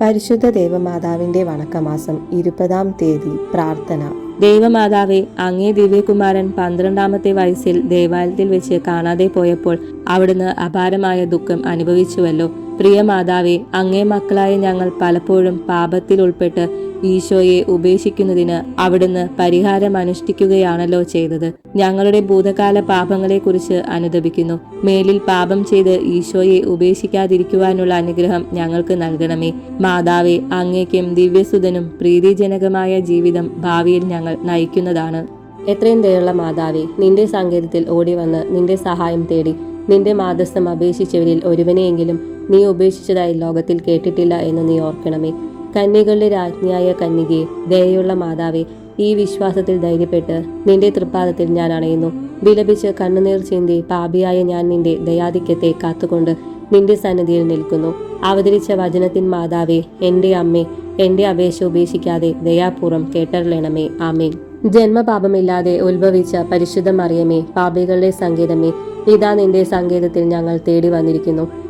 പരിശുദ്ധ ദേവമാതാവിന്റെ വണക്കമാസം ഇരുപതാം തീയതി പ്രാർത്ഥന. ദൈവമാതാവെ അങ്ങേ ദിവ്യകുമാരൻ പന്ത്രണ്ടാമത്തെ വയസ്സിൽ ദേവാലയത്തിൽ വെച്ച് കാണാതെ പോയപ്പോൾ അവിടുന്ന് അപാരമായ ദുഃഖം അനുഭവിച്ചുവല്ലോ. പ്രിയ മാതാവെ അങ്ങേ മക്കളായ ഞങ്ങൾ പലപ്പോഴും പാപത്തിൽ ഉൾപ്പെട്ട് ഈശോയെ ഉപേക്ഷിക്കുന്നതിന് അവിടുന്ന് പരിഹാരം അനുഷ്ഠിക്കുകയാണല്ലോ ചെയ്തത്. ഞങ്ങളുടെ ഭൂതകാല പാപങ്ങളെക്കുറിച്ച് അനുദപിക്കുന്നു. മേലിൽ പാപം ചെയ്ത് ഈശോയെ ഉപേക്ഷിക്കാതിരിക്കുവാനുള്ള അനുഗ്രഹം ഞങ്ങൾക്ക് നൽകണമേ. മാതാവെ അങ്ങേക്കും ദിവ്യസുതനും പ്രീതിജനകമായ ജീവിതം ഭാവിയിൽ ഞങ്ങൾ നയിക്കുന്നതാണ്. എത്രയും ദയുള്ള മാതാവേ നിന്റെ സങ്കേതത്തിൽ ഓടി വന്ന് നിന്റെ സഹായം തേടി നിന്റെ മാതസ്ഥം അപേക്ഷിച്ചവരിൽ ഒരുവനെയെങ്കിലും നീ ഉപേക്ഷിച്ചതായി ലോകത്തിൽ കേട്ടിട്ടില്ല എന്ന് നീ ഓർക്കണമേ. കന്യകളുടെ രാജ്ഞിയായ കന്യകയെ ദയയുള്ള മാതാവേ ഈ വിശ്വാസത്തിൽ ധൈര്യപ്പെട്ട് നിന്റെ തൃപ്പാദത്തിൽ ഞാൻ അണയുന്നു. വിലപിച്ച് കണ്ണുനീർ ചിന്തി പാപിയായ ഞാൻ നിന്റെ ദയാധിക്യത്തെ കാത്തുകൊണ്ട് നിന്റെ സന്നിധിയിൽ നിൽക്കുന്നു. അവതരിച്ച വചനത്തിൻ മാതാവേ എന്റെ അമ്മേ എന്റെ അപേക്ഷ ഉപേക്ഷിക്കാതെ ദയാപൂർവം കേട്ടറിയണമേ. ആമേ ജന്മപാപമില്ലാതെ ഉത്ഭവിച്ച പരിശുദ്ധ മറിയമേ പാപികളുടെ സങ്കേതമേ ഇതാ നിന്റെ സങ്കേതത്തിൽ ഞങ്ങൾ തേടി വന്നിരിക്കുന്നു.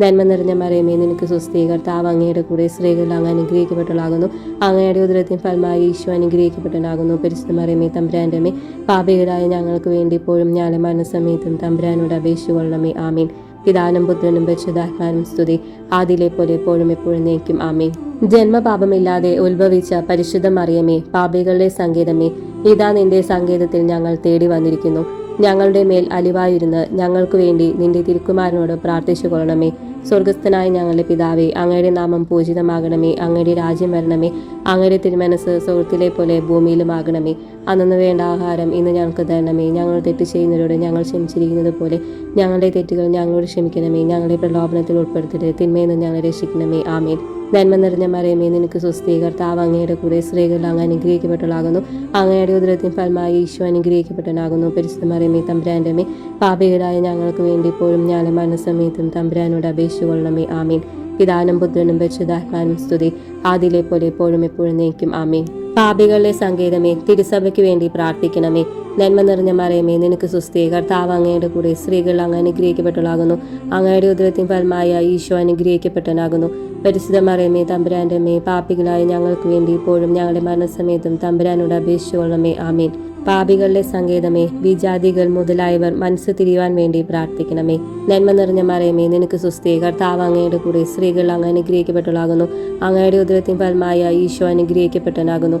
നന്മ നിറഞ്ഞ മറിയമേ നിനക്ക് സ്വസ്ഥീകർത്താവ് അങ്ങയുടെ കൂടെ സ്ത്രീകൾ അങ്ങ് അനുഗ്രഹിക്കപ്പെട്ടവളാകുന്നു. അങ്ങയുടെ ഉദരത്തിൻ ഫലമായി ഈശോ അനുഗ്രഹിക്കപ്പെട്ടനാകുന്നു പരിശുദ്ധ മറിയമേ തമ്പുരാന്റെ മേ പാപികളായ ഞങ്ങൾക്ക് വേണ്ടി ഇപ്പോഴും ഞാൻ മനസ്സമയത്തും തമ്പുരാനോട് അപേക്ഷിച്ചുകൊള്ളണമേ ആമീൻ. പിതാനും പുത്രനും പരിശുദ്ധാത്മാനും സ്തുതി. ആദിലെ പോലെ എപ്പോഴും എപ്പോഴും നയിക്കും. ആമീൻ. ജന്മപാപമില്ലാതെ ഉത്ഭവിച്ച പരിശുദ്ധ മറിയമേ പാപികളുടെ സങ്കേതമേ ഇതാ നിന്റെ സങ്കേതത്തിൽ ഞങ്ങൾ തേടി വന്നിരിക്കുന്നു. ഞങ്ങളുടെ മേൽ അലിവായിരുന്ന് ഞങ്ങൾക്ക് വേണ്ടി നിന്റെ തിരുക്കുമാരനോട് പ്രാർത്ഥിച്ചു കൊള്ളണമേ സ്വർഗസ്ഥനായ ഞങ്ങളുടെ പിതാവേ അങ്ങയുടെ നാമം പൂജിതമാകണമേ അങ്ങയുടെ രാജ്യം വരണമേ അങ്ങയുടെ തിരുമനസ് സുഹൃത്തിലെ പോലെ ഭൂമിയിലുമാകണമേ. അന്നു വേണ്ട ആഹാരം ഇന്ന് ഞങ്ങൾക്ക് തരണമേ. ഞങ്ങൾ തെറ്റ് ചെയ്യുന്നവരോട് ഞങ്ങൾ ക്ഷമിച്ചിരിക്കുന്നത് പോലെ ഞങ്ങളുടെ തെറ്റുകൾ ഞങ്ങളോട് ക്ഷമിക്കണമേ. ഞങ്ങളുടെ പ്രലോഭനത്തിൽ ഉൾപ്പെടുത്തരുത്. തിന്മയിൽ നിന്ന് ഞങ്ങളെ രക്ഷിക്കണമേ. ആമേൻ. നന്മ നിറഞ്ഞ മറിയമേ നിനക്ക് സുസ്ഥീ കർത്താവ് അങ്ങയുടെ കൂടെ സ്ത്രീകൾ അങ്ങ് അനുഗ്രഹിക്കപ്പെട്ടവളാകുന്നു. അങ്ങയുടെ ഉദരത്തിൻ ഫലമായി ഈശോ അനുഗ്രഹിക്കപ്പെട്ടനാകുന്നു പരിശുദ്ധ മറിയമേ തമ്പുരാന്റെ പാപികളായ ഞങ്ങൾക്ക് വേണ്ടി ഇപ്പോഴും ഞാൻ മനസ്സമയത്തും തമ്പുരാനോട് അപേക്ഷിച്ചുകൊള്ളണമേ ആമീൻ. പിതാനും പുത്രനും പരിശുദ്ധാത്മാനും സ്തുതി. ആദിലെ പോലെ എപ്പോഴും എപ്പോഴും നയിക്കും ആമീൻ. പാപികളുടെ സങ്കേതമേ തിരുസഭയ്ക്ക് വേണ്ടി പ്രാർത്ഥിക്കണമേ. നന്മ നിറഞ്ഞ മറിയമേ നിനക്ക് സുസ്ഥീ കർത്താവ് അങ്ങയുടെ കൂടെ സ്ത്രീകൾ അങ്ങ് അനുഗ്രഹിക്കപ്പെട്ടുള്ളാകുന്നു അങ്ങയുടെ ഉദരത്തിൻ ഫലമായ ഈശോ അനുഗ്രഹിക്കപ്പെട്ടനാകുന്നു പരിശുദ്ധ മറിയമേ തമ്പുരാന്റെ മേ പാപികളായ ഞങ്ങൾക്ക് വേണ്ടി ഇപ്പോഴും ഞങ്ങളുടെ മരണസമയത്തും തമ്പുരാനോട് അപേക്ഷിച്ചുകൊള്ളണമേ. ആമീൻ. പാപികളുടെ സങ്കേതമേ വിജാതികൾ മുതലായവർ മനസ്സ് തിരിയുവാൻ വേണ്ടി പ്രാർത്ഥിക്കണമേ. നന്മ നിറഞ്ഞ മറിയമേ നിനക്ക് സുസ്ഥീ കർത്താവ് അങ്ങയുടെ കൂടെ സ്ത്രീകൾ അങ്ങ് അനുഗ്രഹിക്കപ്പെട്ടുള്ളാകുന്നു അങ്ങയുടെ ഉദരത്തിൻ ഫലമായ ഈശോ അനുഗ്രഹിക്കപ്പെട്ടനാകുന്നു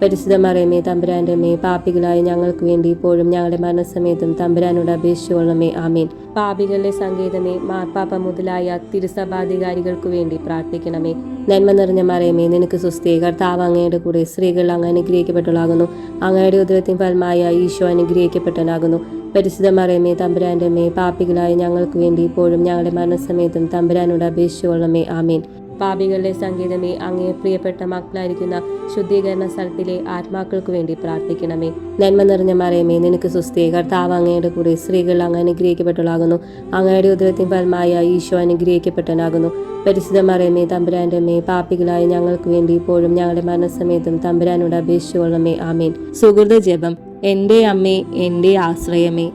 പരിശുദ്ധ മറിയമേ തമ്പുരാന്റെ പാപികളായ ഞങ്ങൾക്ക് വേണ്ടി ഇപ്പോഴും ഞങ്ങളുടെ മരണസമയത്തും തമ്പുരാനോട് അപേക്ഷിച്ചുകൊള്ളണമേ ആമീൻ. പാപികളുടെ സങ്കേതമേ മാർപ്പാപ്പ മുതലായ തിരുസഭാധികാരികൾക്ക് വേണ്ടി പ്രാർത്ഥിക്കണമേ. നന്മ നിറഞ്ഞ മറിയമേ നിനക്ക് സുസ്ഥി കർത്താവ് അങ്ങയുടെ കൂടെ സ്ത്രീകൾ അങ്ങ് അനുഗ്രഹിക്കപ്പെട്ടവളാകുന്നു. അങ്ങയുടെ ഉദരത്തിൻ ഫലമായ ഈശോ അനുഗ്രഹിക്കപ്പെട്ടനാകുന്നു പരിശുദ്ധ മറിയമേ തമ്പുരാന്റെ മേ പാപികളായ ഞങ്ങൾക്ക് വേണ്ടി ഇപ്പോഴും ഞങ്ങളുടെ മരണസമയത്തും തമ്പുരാനോട് അപേക്ഷിച്ചുകൊള്ളണമേ ആമീൻ. പാപികളുടെ സംഗീതമേ അങ്ങേ പ്രിയപ്പെട്ട മക്കളായിരിക്കുന്ന ശുദ്ധീകരണ സ്ഥലത്തിലെ ആത്മാക്കൾക്ക് വേണ്ടി പ്രാർത്ഥിക്കണമേ. നന്മ നിറഞ്ഞ മറിയമേ നിനക്ക് സുസ്ഥേ കർത്താവ് അങ്ങയുടെ കൂടെ സ്ത്രീകൾ അങ്ങ് അനുഗ്രഹിക്കപ്പെട്ടവളാകുന്നു. അങ്ങയുടെ ഉദരത്തിൻ ഫലമായ ഈശോ അനുഗ്രഹിക്കപ്പെട്ടനാകുന്നു പരിശുദ്ധ മറിയമേ തമ്പുരാന്റെ അമ്മേ പാപികളായ ഞങ്ങൾക്ക് വേണ്ടി ഇപ്പോഴും ഞങ്ങളുടെ മരണസമയത്തും തമ്പുരാനോട് അപേക്ഷിച്ചുകൊള്ളമേ ആമേൻ. സുഹൃത ജപം. എന്റെ അമ്മേ എന്റെ ആശ്രയമേ.